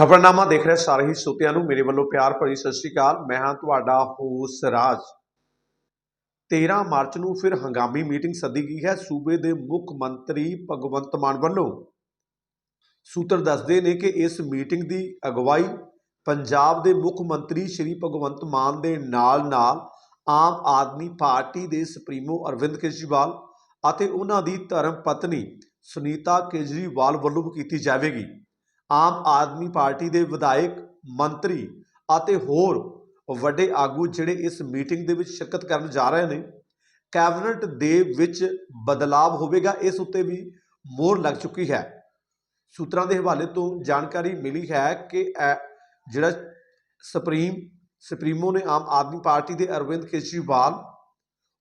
ਖਬਰਨਾਮਾ ਦੇਖ ਰਹੇ ਸਾਰੇ ਹੀ ਸਰੋਤਿਆਂ ਨੂੰ, ਮੇਰੇ ਵੱਲੋਂ ਪਿਆਰ ਭਰੀ ਸਤਿ ਸ਼੍ਰੀ ਅਕਾਲ। ਮੈਂ ਹਾਂ ਤੁਹਾਡਾ ਹੋਸ ਰਾਜ। 13 ਮਾਰਚ ਨੂੰ ਫਿਰ ਹੰਗਾਮੀ ਮੀਟਿੰਗ ਸੱਦੀ ਗਈ ਹੈ ਸੂਬੇ ਦੇ ਮੁੱਖ ਮੰਤਰੀ ਭਗਵੰਤ ਮਾਨ ਵੱਲੋਂ। ਸੂਤਰ ਦੱਸਦੇ ਨੇ ਕਿ ਇਸ ਮੀਟਿੰਗ ਦੀ ਅਗਵਾਈ ਪੰਜਾਬ ਦੇ ਮੁੱਖ ਮੰਤਰੀ ਸ਼੍ਰੀ ਭਗਵੰਤ ਮਾਨ ਦੇ ਨਾਲ-ਨਾਲ ਆਮ ਆਦਮੀ ਪਾਰਟੀ ਦੇ ਸੁਪਰੀਮੋ ਅਰਵਿੰਦ ਕੇਜਰੀਵਾਲ ਅਤੇ ਉਹਨਾਂ ਦੀ ਧਰਮ ਪਤਨੀ ਸੁਨੀਤਾ ਕੇਜਰੀਵਾਲ ਵੱਲੋਂ ਕੀਤੀ ਜਾਵੇਗੀ। ਆਮ ਆਦਮੀ ਪਾਰਟੀ ਦੇ ਵਿਧਾਇਕ, ਮੰਤਰੀ ਅਤੇ ਹੋਰ ਵੱਡੇ ਆਗੂ ਜਿਹੜੇ ਇਸ ਮੀਟਿੰਗ ਦੇ ਵਿੱਚ ਸ਼ਿਰਕਤ ਕਰਨ ਜਾ ਰਹੇ ਨੇ, ਕੈਬਨਿਟ ਦੇ ਵਿੱਚ ਬਦਲਾਵ ਹੋਵੇਗਾ, ਇਸ ਉੱਤੇ ਵੀ ਮੋਹਰ ਲੱਗ ਚੁੱਕੀ ਹੈ। ਸੂਤਰਾਂ ਦੇ ਹਵਾਲੇ ਤੋਂ ਜਾਣਕਾਰੀ ਮਿਲੀ ਹੈ ਕਿ ਇਹ ਜਿਹੜਾ ਸੁਪਰੀਮ, ਸੁਪਰੀਮੋ ਨੇ ਆਮ ਆਦਮੀ ਪਾਰਟੀ ਦੇ ਅਰਵਿੰਦ ਕੇਜਰੀਵਾਲ,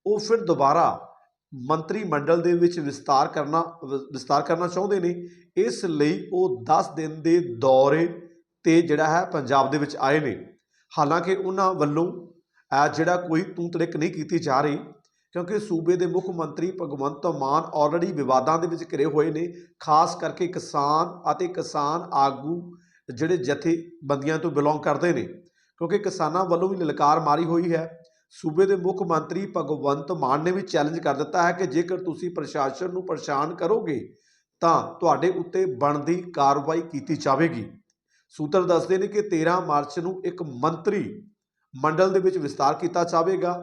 ਉਹ ਫਿਰ ਦੁਬਾਰਾ ਮੰਤਰੀ ਮੰਡਲ ਦੇ ਵਿੱਚ ਵਿਸਤਾਰ ਕਰਨਾ, ਵਿ- ਵਿਸਤਾਰ ਕਰਨਾ ਚਾਹੁੰਦੇ ਨੇ। ਇਸ ਲਈ ਉਹ 10 ਦਿਨ ਦੇ ਦੌਰੇ ਤੇ ਜਿਹੜਾ ਹੈ ਪੰਜਾਬ ਦੇ ਵਿੱਚ ਆਏ ਨੇ। ਹਾਲਾਂਕਿ ਉਹਨਾਂ ਵੱਲੋਂ ਜਿਹੜਾ ਕੋਈ ਤੂੰ ਤੜਕ ਨਹੀਂ ਕੀਤੀ ਜਾ ਰਹੀ, ਕਿਉਂਕਿ ਸੂਬੇ ਦੇ ਮੁੱਖ ਮੰਤਰੀ ਭਗਵੰਤ ਮਾਨ ਆਲਰੇਡੀ ਵਿਵਾਦਾਂ ਦੇ ਵਿੱਚ ਘਿਰੇ ਹੋਏ ਨੇ। ਖਾਸ ਕਰਕੇ ਕਿਸਾਨ ਅਤੇ ਕਿਸਾਨ ਆਗੂ ਜਿਹੜੇ ਜਥੇਬੰਦੀਆਂ ਤੋਂ ਬਿਲੋਂਗ ਕਰਦੇ ਨੇ। ਕਿਉਂਕਿ ਕਿਸਾਨਾਂ ਵੱਲੋਂ ਵੀ ਲਲਕਾਰ ਮਾਰੀ ਹੋਈ ਹੈ। ਸੂਬੇ ਦੇ ਮੁੱਖ ਮੰਤਰੀ ਭਗਵੰਤ ਮਾਨ ਨੇ ਵੀ ਚੈਲੰਜ ਕਰ ਦਿੱਤਾ ਹੈ ਕਿ ਜੇਕਰ ਤੁਸੀਂ ਪ੍ਰਸ਼ਾਸਨ ਨੂੰ ਪਰੇਸ਼ਾਨ ਕਰੋਗੇ, ਤਾਂ ਤੁਹਾਡੇ ਉੱਤੇ ਬਣਦੀ ਕਾਰਵਾਈ ਕੀਤੀ ਜਾਵੇਗੀ। ਸੂਤਰ ਦੱਸਦੇ ਨੇ ਕਿ 13 ਮਾਰਚ ਨੂੰ ਇੱਕ ਮੰਤਰੀ ਮੰਡਲ ਦੇ ਵਿੱਚ ਵਿਸਤਾਰ ਕੀਤਾ ਜਾਵੇਗਾ।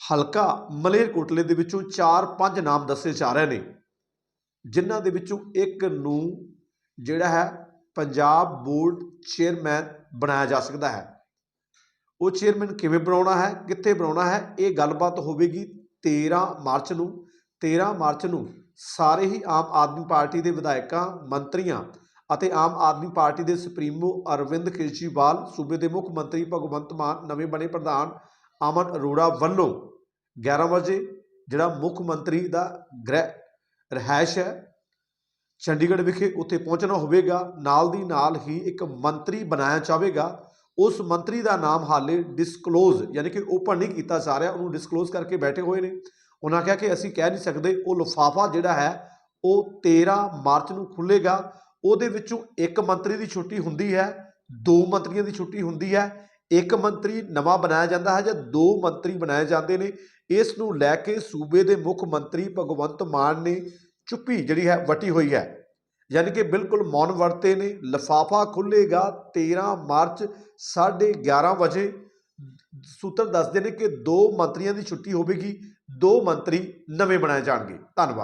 ਹਲਕਾ ਮਲੇਰਕੋਟਲੇ ਦੇ ਵਿੱਚੋਂ 4-5 ਨਾਮ ਦੱਸੇ ਜਾ ਰਹੇ ਨੇ, ਜਿਨ੍ਹਾਂ ਦੇ ਵਿੱਚੋਂ ਇੱਕ ਨੂੰ ਜਿਹੜਾ ਹੈ ਪੰਜਾਬ ਬੋਰਡ ਚੇਅਰਮੈਨ ਬਣਾਇਆ ਜਾ ਸਕਦਾ ਹੈ। ਉਹ ਚੇਅਰਮੈਨ ਕਿਵੇਂ ਬਣਾਉਣਾ ਹੈ, ਕਿੱਥੇ ਬਣਾਉਣਾ ਹੈ, ਇਹ ਗੱਲਬਾਤ ਹੋਵੇਗੀ 13 ਮਾਰਚ ਨੂੰ। 13 ਮਾਰਚ ਨੂੰ ਸਾਰੇ ਹੀ ਆਮ ਆਦਮੀ ਪਾਰਟੀ ਦੇ ਵਿਧਾਇਕਾਂ, ਮੰਤਰੀਆਂ ਅਤੇ ਆਮ ਆਦਮੀ ਪਾਰਟੀ ਦੇ ਸੁਪਰੀਮੋ ਅਰਵਿੰਦ ਕੇਜਰੀਵਾਲ, ਸੂਬੇ ਦੇ ਮੁੱਖ ਮੰਤਰੀ ਭਗਵੰਤ ਮਾਨ, ਨਵੇਂ ਬਣੇ ਪ੍ਰਧਾਨ ਅਮਨ ਅਰੋੜਾ ਵੱਲੋਂ 11 ਵਜੇ ਜਿਹੜਾ ਮੁੱਖ ਮੰਤਰੀ ਦਾ ਗ੍ਰਹਿ ਰਿਹਾਇਸ਼ ਹੈ, ਚੰਡੀਗੜ੍ਹ ਵਿਖੇ ਉੱਥੇ ਪਹੁੰਚਣਾ ਹੋਵੇਗਾ। ਨਾਲ ਦੀ ਨਾਲ ਹੀ ਇੱਕ ਮੰਤਰੀ ਬਣਾਇਆ ਜਾਵੇਗਾ। ਉਸ ਮੰਤਰੀ ਦਾ ਨਾਮ ਹਾਲੇ ਡਿਸਕਲੋਜ਼ ਯਾਨੀ ਕਿ ਓਪਨ ਨਹੀਂ ਕੀਤਾ ਜਾ ਰਿਹਾ, ਉਹਨੂੰ ਡਿਸਕਲੋਜ਼ ਕਰਕੇ ਬੈਠੇ ਹੋਏ ਨੇ। ਉਹਨਾਂ ਕਿਹਾ ਕਿ ਅਸੀਂ ਕਹਿ ਨਹੀਂ ਸਕਦੇ, ਉਹ ਲਿਫਾਫਾ ਜਿਹੜਾ ਹੈ, ਉਹ 13 ਮਾਰਚ ਨੂੰ ਖੁੱਲੇਗਾ ਉਹਦੇ ਵਿੱਚੋਂ ਇੱਕ ਮੰਤਰੀ ਦੀ ਛੁੱਟੀ ਹੁੰਦੀ ਹੈ, ਦੋ ਮੰਤਰੀਆਂ ਦੀ ਛੁੱਟੀ ਹੁੰਦੀ ਹੈ। ਇੱਕ ਮੰਤਰੀ ਨਵਾਂ ਬਣਾਇਆ ਜਾਂਦਾ ਹੈ ਜਾਂ ਦੋ ਮੰਤਰੀ ਬਣਾਏ ਜਾਂਦੇ ਨੇ। ਇਸ ਨੂੰ ਲੈ ਕੇ ਸੂਬੇ ਦੇ ਮੁੱਖ ਮੰਤਰੀ ਭਗਵੰਤ ਮਾਨ ਨੇ ਚੁੱਪੀ ਜਿਹੜੀ ਹੈ, ਵਟੀ ਹੋਈ ਹੈ। ਯਾਨੀ ਕਿ ਬਿਲਕੁਲ ਮੌਨ ਵਰਤੇ ਨੇ, ਲਫਾਫਾ ਖੁੱਲੇਗਾ 13 ਮਾਰਚ 11:30 ਵਜੇ। ਸੂਤਰ ਦੱਸਦੇ ਨੇ ਕਿ ਦੋ ਮੰਤਰੀਆਂ ਦੀ ਛੁੱਟੀ ਹੋਵੇਗੀ, ਦੋ ਮੰਤਰੀ ਨਵੇਂ ਬਣਾਏ ਜਾਣਗੇ। ਧੰਨਵਾਦ।